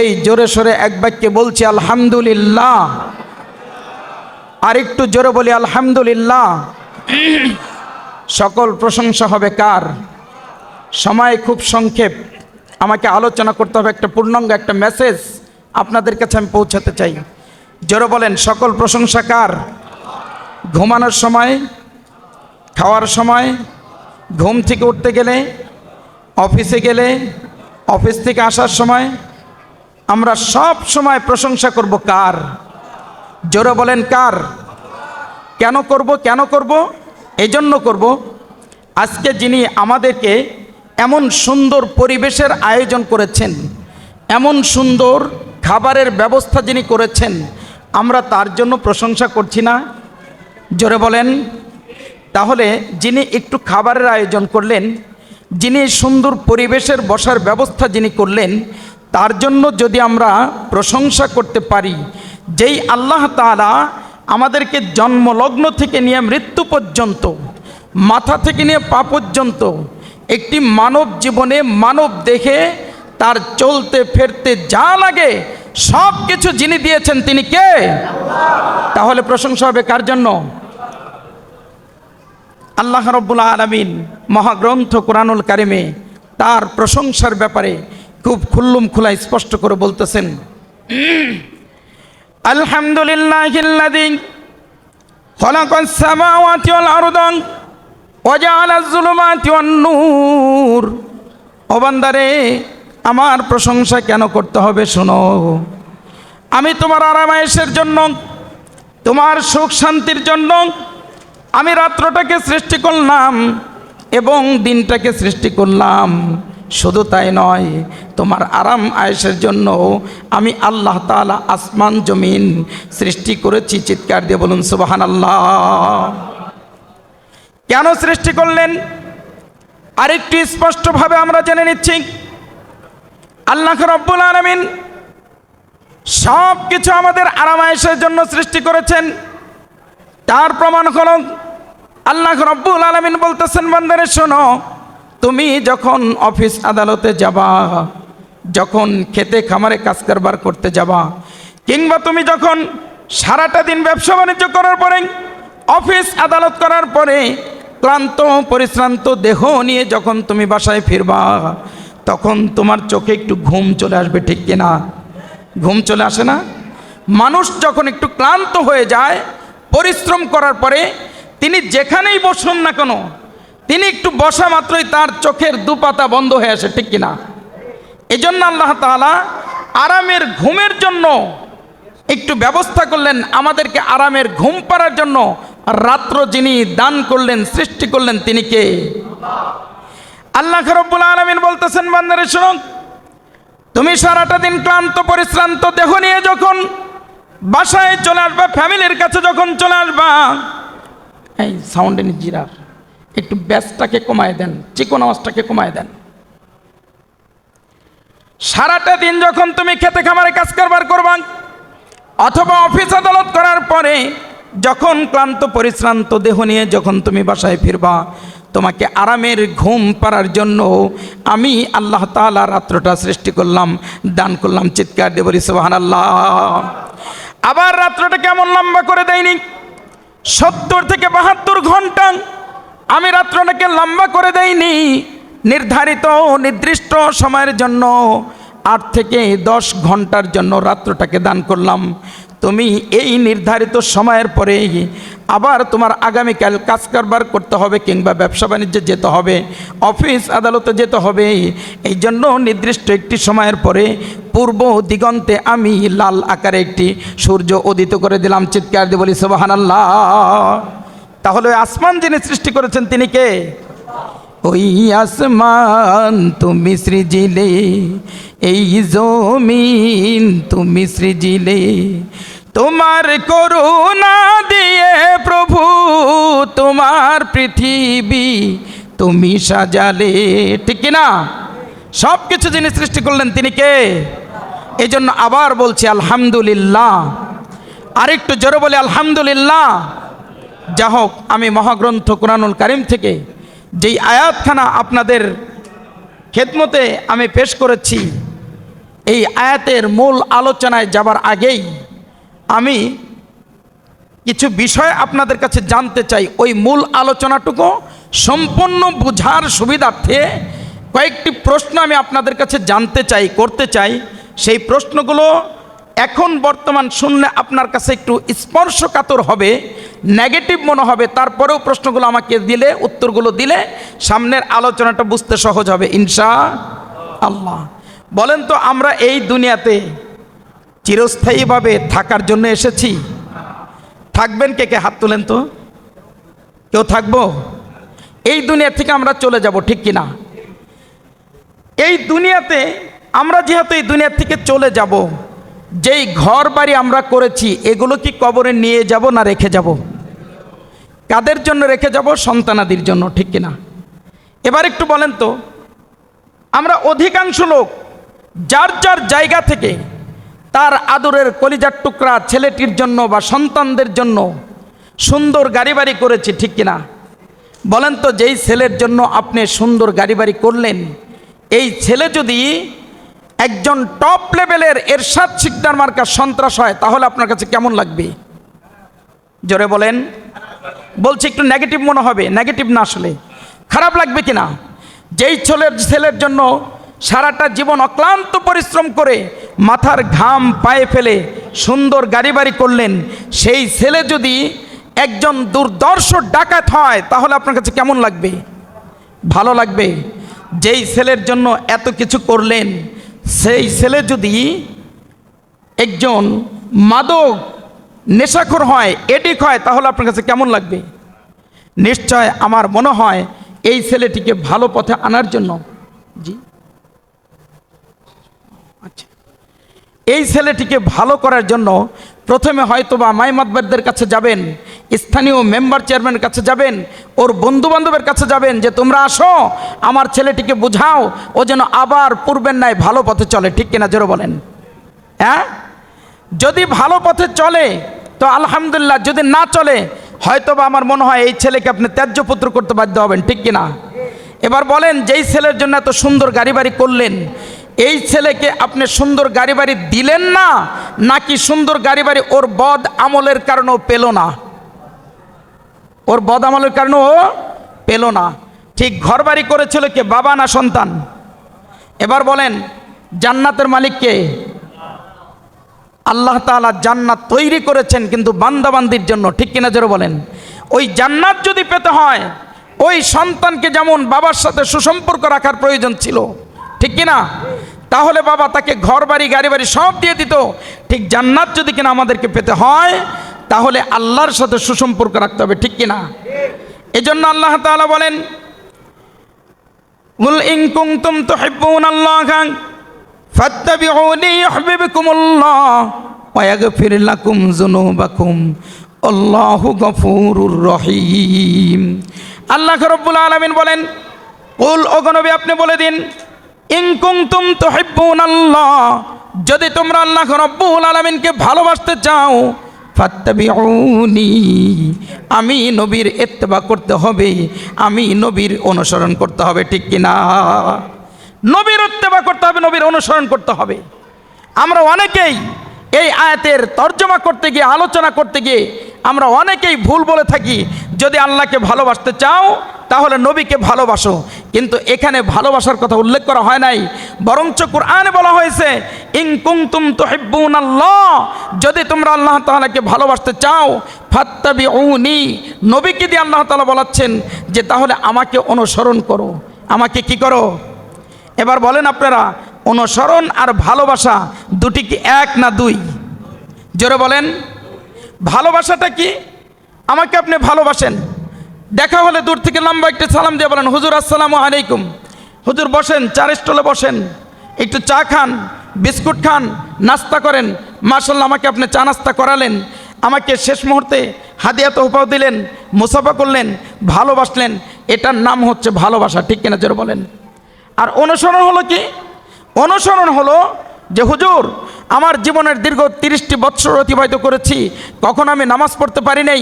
এই জোরে সোরে এক বাক্যে বলছি, আলহামদুলিল্লাহ। আর একটু জোরে বলি, আলহামদুলিল্লাহ। সকল প্রশংসা হবে কার? সময় খুব সংক্ষেপ। আমাকে আলোচনা করতে হবে একটা পূর্ণাঙ্গ একটা মেসেজ আপনাদের কাছে আমি পৌঁছাতে চাই। জোরে বলেন, সকল প্রশংসা কার? ঘুমানোর সময়, খাওয়ার সময়, ঘুম থেকে উঠতে গেলে, অফিসে গেলে, অফিস থেকে আসার সময় আমরা সব সময় প্রশংসা করব কার? জোরে বলেন কার? কেন করব কেন করব? এই জন্য করব। আজকে যিনি আমাদেরকে এমন সুন্দর পরিবেশের আয়োজন করেছেন, এমন সুন্দর খাবারের ব্যবস্থা যিনি করেছেন, আমরা তার জন্য প্রশংসা করছি না। জোরে বলেন। তাহলে যিনি একটু খাবারের আয়োজন করলেন, যিনি সুন্দর পরিবেশের বসার ব্যবস্থা যিনি করলেন তার জন্য যদি আমরা প্রশংসা করতে পারি, যেই আল্লাহ তাআলা আমাদেরকে জন্মলগ্ন থেকে নিয়ে মৃত্যু পর্যন্ত, মাথা থেকে নিয়ে পা পর্যন্ত একটি মানব জীবনে মানব দেখে তার চলতে ফেরতে যা লাগে, সব কিছু যিনি দিয়েছেন তিনি কে? তাহলে প্রশংসা হবে কার জন্য? আল্লাহ রব্বুল আলমিন মহাগ্রন্থ কোরআনুল কারিমে তার প্রশংসার ব্যাপারে খুব খুল্লুম খোলা স্পষ্ট করে বলতেছেন আলহামদুলিল্লাহ خلق السماوات والأرض وجعل الظلمات والنور ও বান্দারে আমার প্রশংসা কেন করতে হবে শোনো আমি তোমার আরামায়েশের জন্য তোমার সুখ শান্তির জন্য আমি রাত্রটাকে সৃষ্টি করলাম এবং দিনটাকে সৃষ্টি করলাম শুধু তাই নয়, তোমার আরাম আয়েসের জন্য আমি আল্লাহ তাআলা আসমান, জমিন সৃষ্টি করেছি। চিৎকার দিয়ে বলুন সুবাহান আল্লাহ কেন সৃষ্টি করলেন? আরেকটু স্পষ্টভাবে আমরা জেনে নিচ্ছি। আল্লাহ রব্বুল আলমিন সব কিছু আমাদের আরামায়েশের জন্য সৃষ্টি করেছেন। তার প্রমাণ হল, আল্লাহ রব্বুল আলমিন বলতেছেন, বান্দারে শোনো তুমি যখন অফিস আদালতে যাবা, যখন খেতে খামারে কাজ কারবার করতে যাবা, কিংবা তুমি যখন সারাটা দিন ব্যবসা বাণিজ্য করার পরে, অফিস আদালত করার পরে ক্লান্ত, পরিশ্রান্ত দেহ নিয়ে যখন তুমি বাসায় ফিরবা, তখন তোমার চোখে একটু ঘুম চলে আসবে, ঠিক কিনা? ঘুম চলে আসে না? মানুষ যখন একটু ক্লান্ত হয়ে যায়, পরিশ্রম করার পরে, তিনি যেখানেই বসুন না কেন তিনি একটু বসা মাত্রই তার চোখের দুপাতা বন্ধ হয়ে আসে, ঠিক কিনা? এই জন্য আল্লাহ তাআলা আরামের ঘুমের জন্য একটু ব্যবস্থা করলেন, আমাদেরকে আরামের ঘুম পাড়ার জন্য রাত্র যিনি দান করলেন, সৃষ্টি করলেন, তিনি কে? আল্লাহ রব্বুল আলমিন বলতেছেন, বান্দারে, শুনুন। তুমি সারাটা দিন ক্লান্ত, পরিশ্রান্ত, দেহ নিয়ে যখন বাসায় চলে আসবা, ফ্যামিলির কাছে যখন চলে আসবা, এই সাউন্ড জিরার একটু ব্যাসটাকে কমায় দেন চিকন আওয়াজটাকে কমায় দেন। সারাটা দিন যখন তুমি খেতে খামারে কাজ কারবার করবা, অথবা অফিস আদালত করার পরে যখন ক্লান্ত, পরিশ্রান্ত দেহ নিয়ে যখন তুমি বাসায় ফিরবা, তোমাকে আরামের ঘুম পাড়ার জন্য আমি আল্লাহ তাআলা রাত্রটা সৃষ্টি করলাম, দান করলাম, চিৎকার দেবরি সোহান আল্লাহ আবার রাত্রটা কেমন লম্বা করে দেয়নি? সত্তর থেকে বাহাত্তর ঘণ্টা আমি রাত্রটাকে লম্বা করে দেইনি। নির্ধারিত নির্দিষ্ট সময়ের জন্য আট থেকে দশ ঘণ্টার জন্য রাত্রটাকে দান করলাম। তুমি এই নির্ধারিত সময়ের পরে আবার তোমার আগামীকাল কাজ কারবার করতে হবে কিংবা ব্যবসা বাণিজ্যে যেতে হবে, অফিস আদালতে যেতে হবে। এই জন্য নির্দিষ্ট একটি সময়ের পরে পূর্ব দিগন্তে আমি লাল আকারে একটি সূর্য উদিত করে দিলাম। চিৎকার দিয়ে বলি সোবাহান আল্লাহ তাহলে আসমান যিনি সৃষ্টি করেছেন, তিনি কে? ওই আসমান তুমি সৃজিলে, এই জমিন তুমি সৃজিলে। তোমার করুণা দিয়ে প্রভু, তোমার পৃথিবী তুমি সাজালে। ঠিক না সব কিছু যিনি সৃষ্টি করলেন, তিনি কে? এই জন্য আবার বলছি, আলহামদুলিল্লাহ। আরেকটু জোরে বলে, আলহামদুলিল্লাহ। যা হোক, আমি মহাগ্রন্থ কোরআনুল কারিম থেকে যেই আয়াতখানা আপনাদের খেদমতে আমি পেশ করেছি, এই আয়াতের মূল আলোচনায় যাবার আগেই আমি কিছু বিষয় আপনাদের কাছে জানতে চাই। ওই মূল আলোচনাটুকু সম্পূর্ণ বোঝার সুবিধার্থে কয়েকটি প্রশ্ন আমি আপনাদের কাছে জানতে চাই, করতে চাই। সেই প্রশ্নগুলো এখন বর্তমান শুনলে আপনার কাছে একটু স্পর্শকাতর হবে। নেগেটিভ মনে হবে, তারপরেও প্রশ্নগুলো আমাকে দিলে, উত্তরগুলো দিলে সামনের আলোচনাটা বুঝতে সহজ হবে ইনশা আল্লাহ বলেন তো, আমরা এই দুনিয়াতে চিরস্থায়ীভাবে থাকার জন্য এসেছি। থাকবেন কে কে? হাত তুলেন তো। কেউ থাকব? এই দুনিয়া থেকে আমরা চলে যাব, ঠিক কিনা এই দুনিয়াতে আমরা যেহেতু এই দুনিয়া থেকে চলে যাব, যেই ঘর বাড়ি আমরা করেছি, এগুলো কি কবরে নিয়ে যাব না রেখে যাব? কাদের জন্য রেখে যাব? সন্তানাদির জন্য, ঠিক কিনা? এবার একটু বলেন তো, আমরা অধিকাংশ লোক যার যার জায়গা থেকে তার আদরের কলিজার টুকরা ছেলেটির জন্য বা সন্তানদের জন্য সুন্দর গাড়ি বাড়ি করেছি, ঠিক কিনা? বলেন তো, যেই ছেলের জন্য আপনি সুন্দর গাড়ি বাড়ি করলেন, এই ছেলে যদি একজন টপ লেভেলের এরশাদ শিকদার মার্কার সন্ত্রাস হয়, তাহলে আপনার কাছে কেমন লাগবে? জোরে বলেন। বলছি, একটু নেগেটিভ মনে হবে নেগেটিভ না আসলে। খারাপ লাগবে কিনা? যেই ছেলের ছেলের জন্য সারাটা জীবন অক্লান্ত পরিশ্রম করে মাথার ঘাম পায়ে ফেলে সুন্দর গাড়ি বাড়ি করলেন, সেই ছেলে যদি একজন দুর্দর্শ ডাকাত হয়, তাহলে আপনার কাছে কেমন লাগবে? ভালো লাগবে। যেই ছেলের জন্য এত কিছু করলেন, সেই ছেলে যদি একজন মাদক নেশাখোর হয় এডিক হয়, তাহলে আপনার কাছে কেমন লাগবে? নিশ্চয় আমার মনে হয় এই ছেলেটিকে ভালো পথে আনার জন্য। জি। আচ্ছা। এই ছেলেটিকে ভালো করার জন্য প্রথমে হয়তো বা মাইমাতবারদের কাছে যাবেন, স্থানীয় মেম্বার চেয়ারম্যানের কাছে যাবেন, ওর বন্ধু বান্ধবের কাছে যাবেন যে, তোমরা আসো, আমার ছেলেটিকে বুঝাও, ও যেন আবার পূর্বের ন্যায় ভালো পথে চলে। ঠিক কিনা জোরে বলেন। হ্যাঁ? যদি ভালো পথে চলে, তো আলহামদুলিল্লাহ, যদি না চলে হয়তো বা আমার মনে হয় এই ছেলেকে আপনি ত্যায্য পুত্র করতে বাধ্য হবেন, ঠিক কিনা? এবার বলেন, যেই ছেলের জন্য এত সুন্দর গাড়ি বাড়ি করলেন, এই ছেলেকে আপনি সুন্দর গাড়ি বাড়ি দিলেন না, নাকি সুন্দর গাড়ি বাড়ি ওর বদ আমলের কারণেও পেল না? ওর বদ আমলের কারণেও ও পেল না। ঠিক ঘর বাড়ি করেছিল কে? বাবা না সন্তান? এবার বলেন, জান্নাতের মালিককে আল্লাহ তালা জান্নাত তৈরি করেছেন কিন্তু বান্দাবান্দির জন্য, ঠিক কিনা জোরে বলেন? ওই জান্নাত যদি পেতে হয়, ওই সন্তানকে যেমন বাবার সাথে সুসম্পর্ক রাখার প্রয়োজন ছিল, ঠিক কিনা? তাহলে বাবা তাকে ঘর বাড়ি গাড়ি বাড়ি সব দিয়ে দিত। ঠিক জান্নাত যদি কিনা আমাদেরকে পেতে হয়, তাহলে আল্লাহর সাথে সুসম্পর্ক রাখতে হবে, ঠিক কিনা? এজন্য আল্লাহ তালা বলেন মুল ইং কুং তুম তো হেব্বুন আল্লাহ ফাত্তাবিউনি ইউহিব্বুকুমুল্লাহ ওয়া ইয়াগফির লাকুম যুনুবাকুম। আল্লাহু রহিম। আল্লাহ আলামিন বলেন, কুল আপনি বলে দিন ইনকুমতুম যদি তোমরা আল্লাহ রব্বুল আলামিনকে ভালোবাসতে চাও আমি নবীর এত্তবা করতে হবে, আমি নবীর অনুসরণ করতে হবে, ঠিক কিনা? নবীর ইত্তেবা করতে হবে, নবীর অনুসরণ করতে হবে। আমরা অনেকেই এই আয়াতের তর্জমা করতে গিয়ে, আলোচনা করতে গিয়ে আমরা অনেকেই ভুল বলে থাকি, যদি আল্লাহকে ভালোবাসতে চাও, তাহলে নবীকে ভালোবাসো। কিন্তু এখানে ভালোবাসার কথা উল্লেখ করা হয় নাই, বরঞ্চ কোরআনে বলা হয়েছে ইং কুংতুম তুহিব্বুন আল্লাহ যদি তোমরা আল্লাহ তাআলাকে ভালোবাসতে চাও ফাত্তাবি উনি নবীকে দিয়ে আল্লাহ তাআলা বলাচ্ছেন যে, তাহলে আমাকে অনুসরণ করো। আমাকে কি করো? এবার বলেন আপনারা, অনুসরণ আর ভালোবাসা দুটি কি এক না দুই? জোরে বলেন, ভালোবাসাটা কি? আমাকে আপনি ভালোবাসেন। দেখা হলে দূর থেকে লম্বা একটু সালাম দিয়ে বলেন, হুজুর, আসসালামু আলাইকুম। হুজুর বসেন চার স্টলে বসেন, একটু চা খান, বিস্কুট খান, নাস্তা করেন। মার্শাল্লাহ আমাকে আপনি চা নাস্তা করালেন। আমাকে শেষ মুহূর্তে হাদিয়া তোহফাও দিলেন, মুসাফা করলেন, ভালোবাসলেন। এটার নাম হচ্ছে ভালোবাসা, ঠিক কিনা জোরে বলেন? আর অনুসরণ হলো কি? অনুসরণ হলো যে, হুজুর, আমার জীবনের দীর্ঘ তিরিশটি বৎসর অতিবাহিত করেছি। কখন আমি নামাজ পড়তে পারি নাই,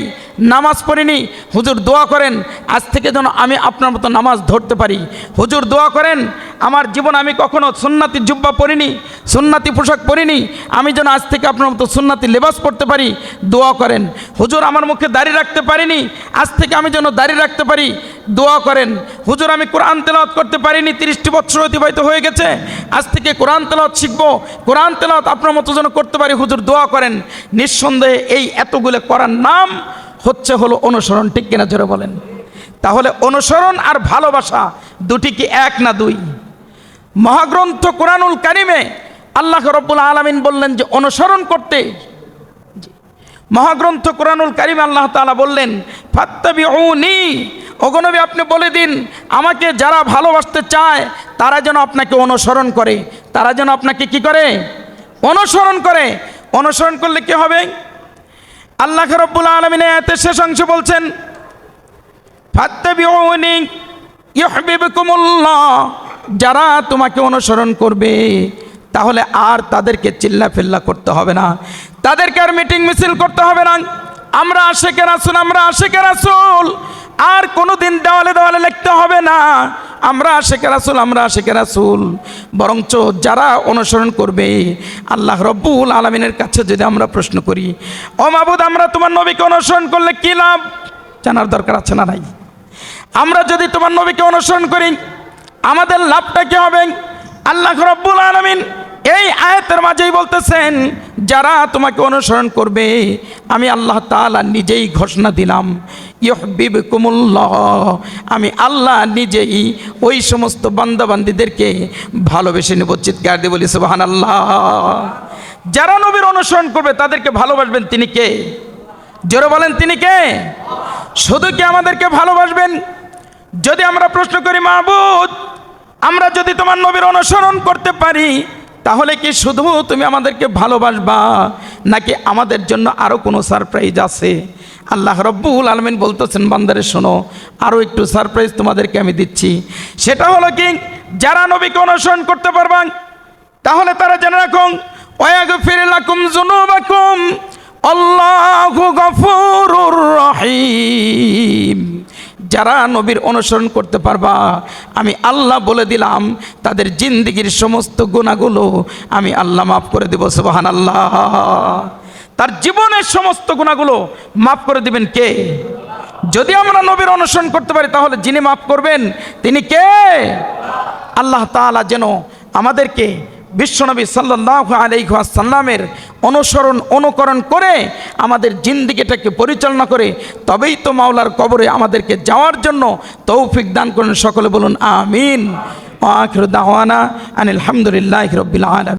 নামাজ পড়িনি। হুজুর, দোয়া করেন। আজ থেকে যেন আমি আপনার মতো নামাজ ধরতে পারি। হুজুর, দোয়া করেন। আমার জীবন আমি কখনো সুন্নাতি জুব্বা পরিনি সুন্নাতি পোশাক পরিনি। আমি যেন আজ থেকে আপনার মতো সুন্নাতি লেবাস পরতে পারি, দোয়া করেন। হুজুর আমার মুখে দাড়ি রাখতে পারিনি, আজ থেকে আমি যেন দাড়ি রাখতে পারি, দোয়া করেন। হুজুর আমি কোরআন তেলাওয়াত করতে পারিনি, তিরিশটি বছর অতিবাহিত হয়ে গেছে। আজ থেকে কোরআন তেলাওয়াত শিখব, কোরআন তেলাওয়াত আপনার মতো যেন করতে পারি, হুজুর দোয়া করেন। নিঃসন্দেহে এই এতগুলো করার নাম হচ্ছে হলো অনুসরণ, ঠিক কিনা জোরে বলেন? তাহলে অনুসরণ আর ভালোবাসা দুটি কি এক না দুই? মহাগ্রন্থ কোরআনুল কারিমে আল্লাহ রব্বুল আলমিন বললেন যে অনুসরণ করতে। মহাগ্রন্থ কোরআনুল কারিমে আল্লাহ তাআলা বললেন ফাত্তাবি ওগনবী আপনি বলে দিন, আমাকে যারা ভালোবাসতে চায়, তারা যেন আপনাকে অনুসরণ করে। তারা যেন আপনাকে কি করে? অনুসরণ করে। অনুসরণ করলে কি হবে? আল্লাহ রব্বুল আলমিনে এতে শেষ অংশ বলছেন, ফাত্তাবিউনি ইউহিব্বুকুমুল্লাহ যারা তোমাকে অনুসরণ করবে, তাহলে আর তাদেরকে চিল্লা ফিল্লা করতে হবে না। তাদেরকে আর মিটিং মিছিল করতে হবে না। আমরা আশেকে রাসুল, আমরা আশেকে রাসুল। আর কোনো দিন দেওয়ালে দেওয়ালে লিখতে হবে না, আমরা আশেকে রাসুল, আমরা আশেকে রাসুল। বরঞ্চ যারা অনুসরণ করবে, আল্লাহ রব্বুল আলমিনের কাছে যদি আমরা প্রশ্ন করি, ও মাবুদ, আমরা তোমার নবীকে অনুসরণ করলে কী লাভ? জানার দরকার আছে না নাই। আমরা যদি তোমার নবীকে অনুসরণ করি আমাদের লাভটা কি হবে? আল্লাহ রব্বুল আলমিন এই আয়াতের মাঝেই বলতেছেন, যারা তোমাকে অনুসরণ করবে, আমি আল্লাহ তাআলা নিজেই ঘোষণা দিলাম ইহবিব কুমুল্লাহ আমি আল্লাহ নিজেই ওই সমস্ত বান্দাবান্দিদেরকে ভালোবেসে নেব। চিৎকার দিয়ে বলি সুবাহান আল্লাহ যারা নবীর অনুসরণ করবে, তাদেরকে ভালোবাসবেন তিনি কে? জোরে বলেন, তিনি কে? শুধু কি আমাদেরকে ভালোবাসবেন? যদি আমরা প্রশ্ন করি, মাহবুদ, আমরা যদি তোমার নবীর অনুসরণ করতে পারি, তাহলে কি শুধু তুমি আমাদেরকে ভালোবাসবা? নাকি আমাদের জন্য আরও কোনো সারপ্রাইজ আছে? আল্লাহ রব্বুল আলমিন বলতেছেন, বান্দারে, শোনো আরও একটু সারপ্রাইজ তোমাদেরকে আমি দিচ্ছি। সেটা হলো কি, যারা নবীকে অনুসরণ করতে পারবা তাহলে তারা জেনে রাখুন, ওয়াগফির লাকুম যুনুবাকুম, আল্লাহু গফুরুর রহিম। যারা নবীর অনুসরণ করতে পারবা, আমি আল্লাহ বলে দিলাম, তাদের জিন্দিগির সমস্ত গুণাগুলো আমি আল্লাহ মাফ করে দেব সুবাহান আল্লাহ তার জীবনের সমস্ত গুণাগুলো মাফ করে দিবেন কে? যদি আমরা নবীর অনুসরণ করতে পারি, তাহলে যিনি মাফ করবেন, তিনি কে? আল্লাহ তাআলা যেন আমাদেরকে বিশ্বনবী সাল্লাহ আলাইসাল্লামের অনুসরণ, অনুকরণ করে আমাদের জিন্দিগিটাকে পরিচালনা করে, তবেই তো মাওলার কবরে আমাদেরকে যাওয়ার জন্য তৌফিক দান করেন। সকলে বলুন, আমিন। আখির দাওয়ানা আনিল হামদুলিল্লাহ রবিল আলম